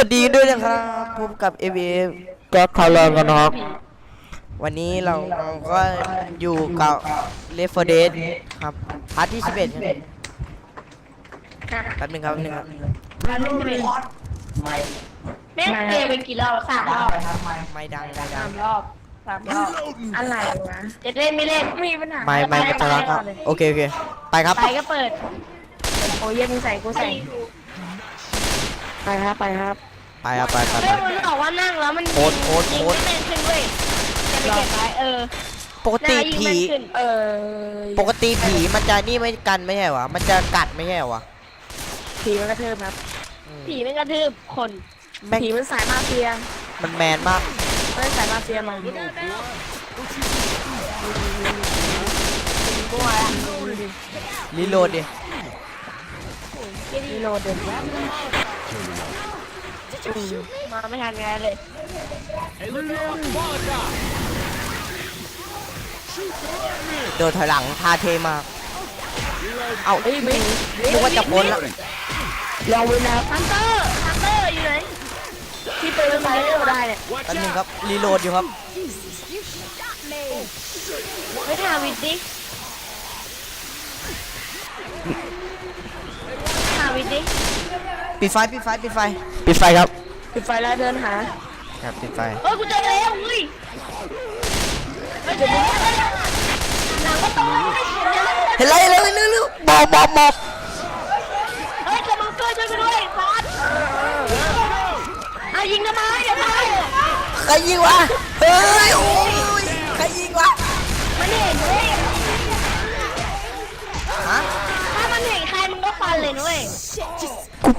วัสดีด้วยนะครับพบกับ a อ f แจ็คคาร์ลอนกันนะครับวันนี้เราก็อยู่กับเลฟเฟอร์เดสครับพาร์ทที่11ครับแป๊บนึงครับแป๊บนึงครับมันไม่เป็นแม่งเตะไปกี่รอบสามรอบไม่ดังไม่ดัสางมรอบสามรอบอะไรวะจะเล่นไม่เล่นมีปัญหาไม่ไม่ไม่ทะเลาะครับโอเคโอเคไปครับไปก็เปิดโอ้ยยังใส่กูใส่ไปครับไปครับ ไปครับไปไปเฮ้ไปยมันบอกว่านั่งแล้วมันโค้ดโค้ดยิงโค้ดไม่แม่นขึ้นเว้ยจะไปเก็บไว้เออปกหติน้ายิงผีแม่นขึ้นเออปกติผีมันจะนี่ไม่กันไม่ใช่เหรอมันจะกัดไม่ใช่เหรอวะผีมันกระเทิบครับ อืมผีไม่กระทืบคนแม่งผีมันสายมาเฟียมันแมนมาก มันสายมาเฟียมาบัวละรีโหลดดิรีโหลดเดิน มาไม่ทันงานเลยโดดถอยหลังท่าเทมาก เอ้าเฮ้ยไม่นึกว่าจะพ้นละลองเวลาฮันเตอร์ฮันเตอร์อยู่ไหนที่เป็นไฟเร็วได้เนี่ยแป๊บนึงครับ รีโหลดอยู่ครับเฮ้ยทาวิดดิทาวิดดิ ปิดไฟปิดไฟปิดไฟปิดไฟครับปิดไฟแล้วเดินหาครับปิดไฟเฮ้ยกูเจอแล้วเฮ้ยเฮ้ยเจอแล้วหลังประตูเห็นไรเร็วเร็วเร็วบอบอบอบเฮ้ยจะมาช่วยช่วยกูด้วยฟอสเอายิงทำไมเดี๋ยวตายใครยิงวะเฮ้ยโอ้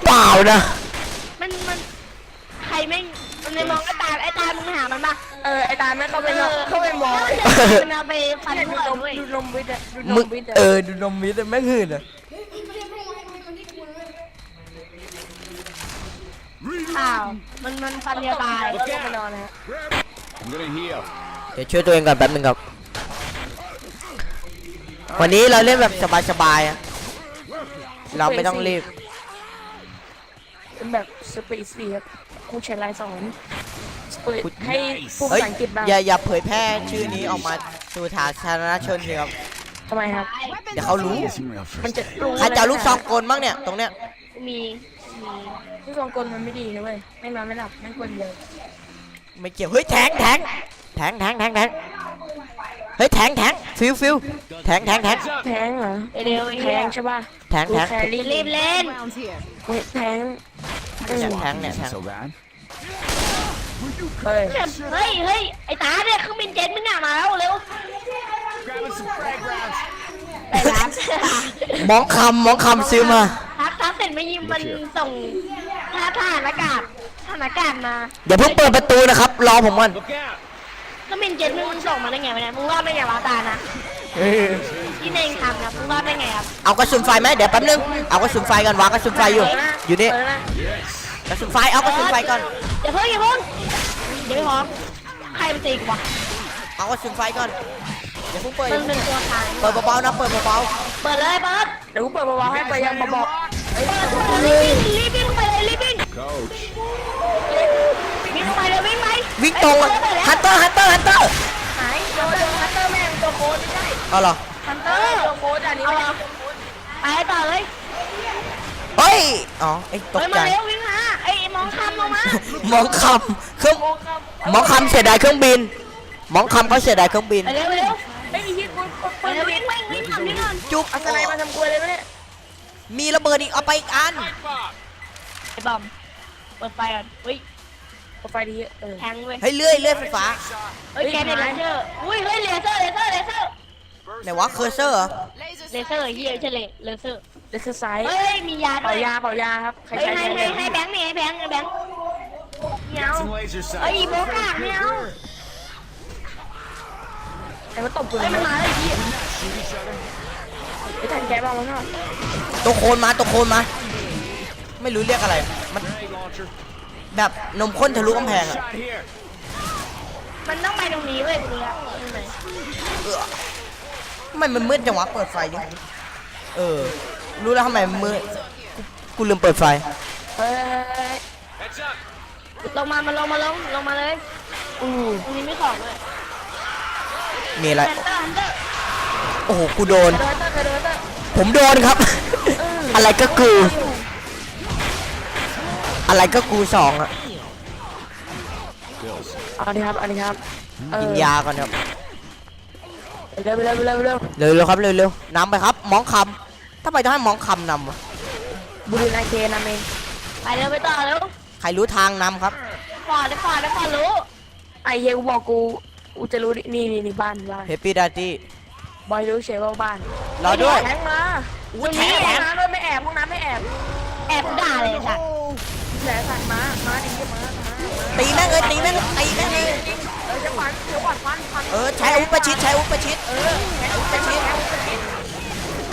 เปล่านะ มันมันใครแม่งมันไม่มองไอ้ตาไอ้ตามึงหามันปะเออไอ้ตาไม่เข้าไปนอนเข้าไปมองมันเอาไปฟันดูเพื่อนนมเว้ยดูนมวิทย์อะดูนมึมงวิทย์อะเออดูนมมิดแม่งหื่นอะอ้าวมันมันฟันเดียวตายแล้วก็ไปนอนนะฮะ I'm gonna heal. เดี๋ยวช่วยตัวเองก่อนแป๊บนึงครับ วันนี้เราเล่นแบบสบายๆอะเราไม่ต้องรีบ เป็นแบบสปีดสีครับครูใช้ลายสอนเปิดให้ผู้เฮ้ยภาษาอังกฤษบ้างอย่าอย่าเผยแพร่ชื่อนี้ออกมาสู่สาธารณชนสิครับทำไมครับ เดี๋ยวเขารู้ Some real มัน first. จะรู้ใครจะเอาลูกซองกลบ้างเนี่ย ตรงเนี้ย มีมีลูกซองกลมันไม่ดีนะเว้ยไม่นอนไม่หลับไม่ควรเลยไม่เกี่ยว เฮ้ยแทงแทงแทงแทงแทงแทง เฮ้ยแทงแทงฟิวฟิวแทงแทงแทงแทงเหรอเร็วไอ้แทเหี้ยงใช่ป่ะแทงแทงแทงรีบรีบเล่นเฮ้ยแทงอืมแทงเนี่ยแทง Isn't so bad. เฮ้ยเฮ้ยเฮ้ยไอ้ตาเนี่ยเครื่องบินเจ็ตมึงอะมาแล้วเร็ว Grabbing some frag rounds. ไปร้านมองคำมองคำซื้อมาทักทักเสร็จไม่ยิงมันส่งท่าทหารอากาศทหารอากาศมาอย่าเพิ่งเปิดประตูนะครับรอผมก่อน Look out. เครื่องบินเจ็ตมึงมันส่งมาได้ไงวะเนี่ยมึงรอดได้ไงวะตานะที่เนงทำนะมึงรอดได้ไงครับเอากระสุนไฟไหมเดี๋ยวแป๊บนึงเอากระสุนไฟก่อนวางกระสุนไฟอยู่ อยู่นี่เปิดนะกระสุนไฟเอากระสุนไฟก่อนอย่าเพิ่งอย่าเพิ่งเดี๋ยวไม่พร้อมใครมันตีกูวะเอากระสุนไฟก่อนอย่าเพิ่งเปิดมันเป็นตัวตายเปิดเบาๆนะเปิดเบาเปิดเลยเปิดเดี๋ยวกูเปิดเบาๆให้ไปยังมาบอกเปิดเปิดรีบวิ่งรีบวิ่งไปเลยรีบวิ่ง Coach. วิ่งไปเลย วิ่งไปๆวิ่งตรงฮันเตอร์ฮันเตอร์ฮันเตอร์ไหนโดนโดนฮัตเตอร์แม่งตัวโค้ดไม่ใช่เอาเหรอฮันเตอร์ตัวโค้ดอันนี้เอาไม่เหรอใช่ไปต่อเลยเฮ้ยอ๋อไอ้ตกเฮ้ยใจมาเร็ววิ่งมาไอ้มองคำลงมามองคำเครื่องมองคำเสียดายเครื่องบินมองคำเขาเสียดายเครื่องบินไปเร็วไปเร็วไอ้ยฮิตกูไปเร็ววิ่งวิ่งวิ่งทำนี่ก่อนจุ๊บเอาสไนมาทำกลวยเลยไหมเนี่ยมีระเบิดอีกเอาไปอีกอันไอ้บอมเปิดไฟก่อนเฮ้ย เอาไฟดีเออแทงเว้ยเฮ้ยเลื่อยเลื่อยไฟฟ้าเฮ้ยแกเป็นเลเซอร์อุ้ยเฮ้ยเลเซอร์เลเซอร์เลเซอร์ไหนวะเคอร์เซอร์เหรอเลเซอร์เฮียใช่เลยเลเซอร์เดคือไซส์เฮ้ยมียาด้เป่าวยยาเป่ายาครับใครเฮ้ยใช้ให้ใช้ให้ให้แบงค์นี่ให้แบงค์ให้แบงค์เมียว Some laser เฮ้ย sights. โบกากเมียวไอ้มันตบปืนเฮ้ยมันมาเลยพี่ไอ้ทันแกบ้างมั้งเนาะตัวโคนมาตัวโคนมา ไม่รู้เรียกอะไร มัน Grenade launcher. แบบนมข้นทะลุกำแพงอะ Shot here. มันต้องไปตรงนี้เว้ยตรงนี้ตรงไหนเออทำไมมันมืดจังวะเปิดไฟดิเออ รู้แล้วทำไมมันมืดกูกูลืมเปิดไฟ เฮ้ย Heads up. ลงมามาลงมาลงลงมาเลยอู้ตรงนี้ไม่ของเลยมีอะไร แฮนเตอร์แฮนเตอร์โอ้โห กูโดน เดินเตอร์เดินเตอร์ผมโดนครับ อะไรก็กูอะไรก็กูสองอะ Bills. เอาดิครับเอาดิครับเออกินยาก่อนครับเร็วเร็วเร็วเร็วเร็วๆครับเร็วๆนำไปครับหมองคำทำไมต้องให้หมองคำนำวะบุรีนาเคนำเองไปเร็วไปต่อเร็วใครรู้ทางนำครับฟอร์ดได้ฟอร์ดได้ฟอร์ดรู้ไอ้เหี้ยกูบอกกูกูจะรู้ดินี่นี่นี่บ้านบ้านเฮปปี้ดาตี้บอยรู้เฉยว่าบ้านรอด้วยแทงมาอุ้ยแทงห้องน้ำด้วยไม่แอบห้องน้ำไม่แอบ แอบด่าเลยสัตว์ แหละสัตว์มามาดิมามาตีแม่งเลยตีแม่งเลยตีแม่งเลยเออจะฟันเดี๋ยวก่อนฟันฟันเออใช้อาวุธประชิดใช้อาวุธประชิดเออแค่อุปชิดแค่อุปชิด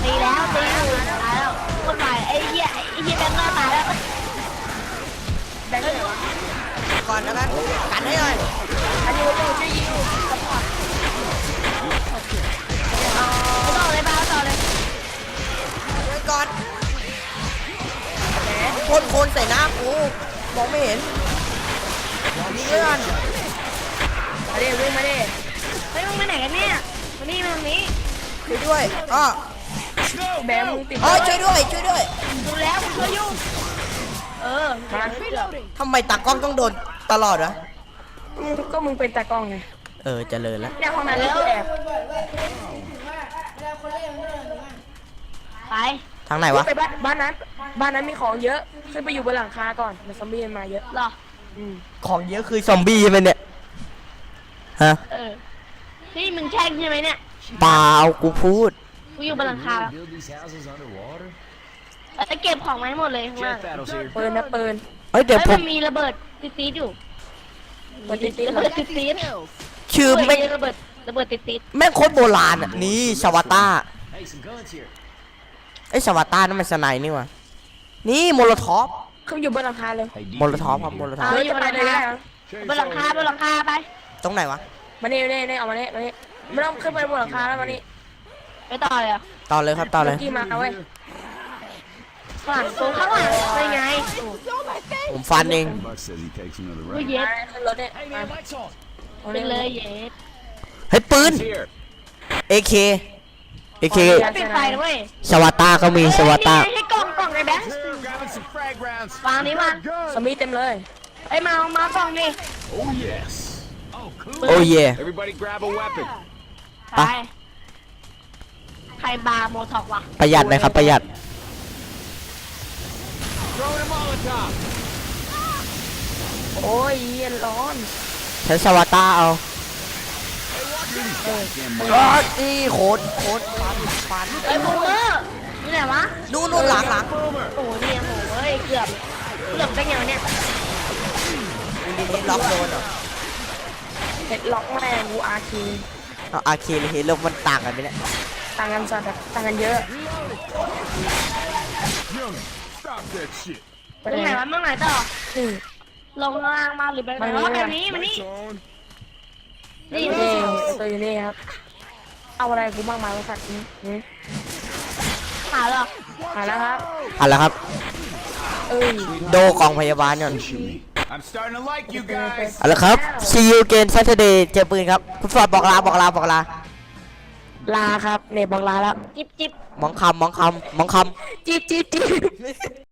ตีแล้วตีอยู่ตายแล้วคนใหม่ไอ้เหี้ยไอ้เหี้ยแบงค์หน้าตายแล้วแบงค์เลยวะก่อนนะครับกันให้หน่อยอันนี้เราจะยิงสปอร์ตไปต่อเลยบ้าต่อเลยไว้ก่อน พ่นโคนใส่หน้ากูมองไม่เห็นยิงเลยก่อนมาดิวิ่งมาดิเฮ้ยมึงไปไหนกันเนี่ยมานี่มาตรงนี้ช่วยด้วยอ้อแบมึงติดอ๋อช่วยด้วยช่วยด้วยดูแล้วมึงช่วยยุ่งเออมาทำไมตากล้องต้องโดนตลอดวะก็มึงเป็นตากล้องไงเออเจริญแล้วเนี่ยห้องน้ำนี่คือแอบไป ทางไหนวะ ไปบ้านบ้านนั้น บ้านนั้นมีของเยอะ ขึ้นไปอยู่บนหลังคาก่อนมันซอมบี้มันมาเยอะหรอ อืมของเยอะคือซอมบี้ใช่ไหมเนี่ย ฮะเออนี่มึงแช่งใช่ไหมเนี่ย เปล่ากูพูด กูอยู่บนหลังคา Build these houses underwater? แล้วเก็บของไว้หมดเลยข้างล่าง Jet battles here. ปืนนะปืนเอ้ยเดี๋ยวเฮ้ยผมัมนมีระเบิดติดๆอยู่มันติดติดระเลเบิยดติดๆชื่อเฮ้แม่ยงระเบิดระเบิดติดแม่งโคตรโบราณอะนี่สวัตตา Hey, some guns here. ไอ้ยสวัตตานั่นมันสไนนี่วะนี่โมโลทอฟขึ้นอยู่บนหลังคาเลย Hey, โมโลทอฟครับโมโลทอฟเฮ้ยจะไปเลยได้นะๆบนหลังคาบนหลังคาไป ตรงไหนวะมานี่นี่นี่เอามานี่มานี่ไม่ต้องขึ้นไปบนหลังคาแล้วมานี่ไปต่อเลยอะต่อเลยครับต่อเลยกี้มาเว้ยข้างหลังตรงข้างหลังเป็นไงผมฟันเอง Buck says he takes another กู round. เย็ดมาขึ้นรถเนี่ยมา lights on. เป็นเลยเย็ดเฮ้ยปืน It's here. AK AK ไม่ปิดไฟนะเว้ยสวัตตาก็มีสวัตตาเฮ้ยนี่ไงให้กล่องกล่องในแบงค์ Grabbing some frag rounds. วางนี้วางซอมบี้เต็มเลยเอ้ยมาเอามากล่องนี่ Oh, yes. Oh, cool. โอ้เย่ Everybody grab a weapon. ไปใครบาร์โมท็อกวะประหยัดนะครับประหยัด Throwing a Molotov. โอ้ยเย็นร้อน ใช้สวัตตาเอา Damn อ๋อนี่โคตรโคตรฟันฟันเอ้ยบูมเมอร์นี่ไหนวะนู่นนู่นหลังหลังโอ้โหเนี่ยโอ้โหเฮ้ยเกือบเกือบได้ไงวะเนี่ยนี่นี่ล็อกโดนเหรอเห็ดล็อกแม่งกูอาคีเอาอาเคเลยเห็นแล้วมันต่างกันไหมเนี่ยต่างกันสัตว์อะต่างกันเยอะ Young, stop that shit. ไปตรงไหไหนนวะเมื่อไหร่ต่อนี่ลงล่างมาหรือไปไหนวะแบบนี้มานี่ Lights on. นี่นี่ตัวอยู่นี่ครับ เอาอะไรกูบ้างมาไว้สัตว์นี้นี่หาหรอกหาแล้วครับเอะไรครับ เอ้ยโดกองพยาบาลก่อน Shoot me. I'm starting to like you guys. เอาละครับ see you again Saturday เจอปืนครับ คุณฟอร์ดบอกลาบอกลาบอกลา ลาครับเนี่ยบอกลาแล้ว จิบจิบมองคำมองคำมองคำ จิ๊บจิ๊บจิ๊บ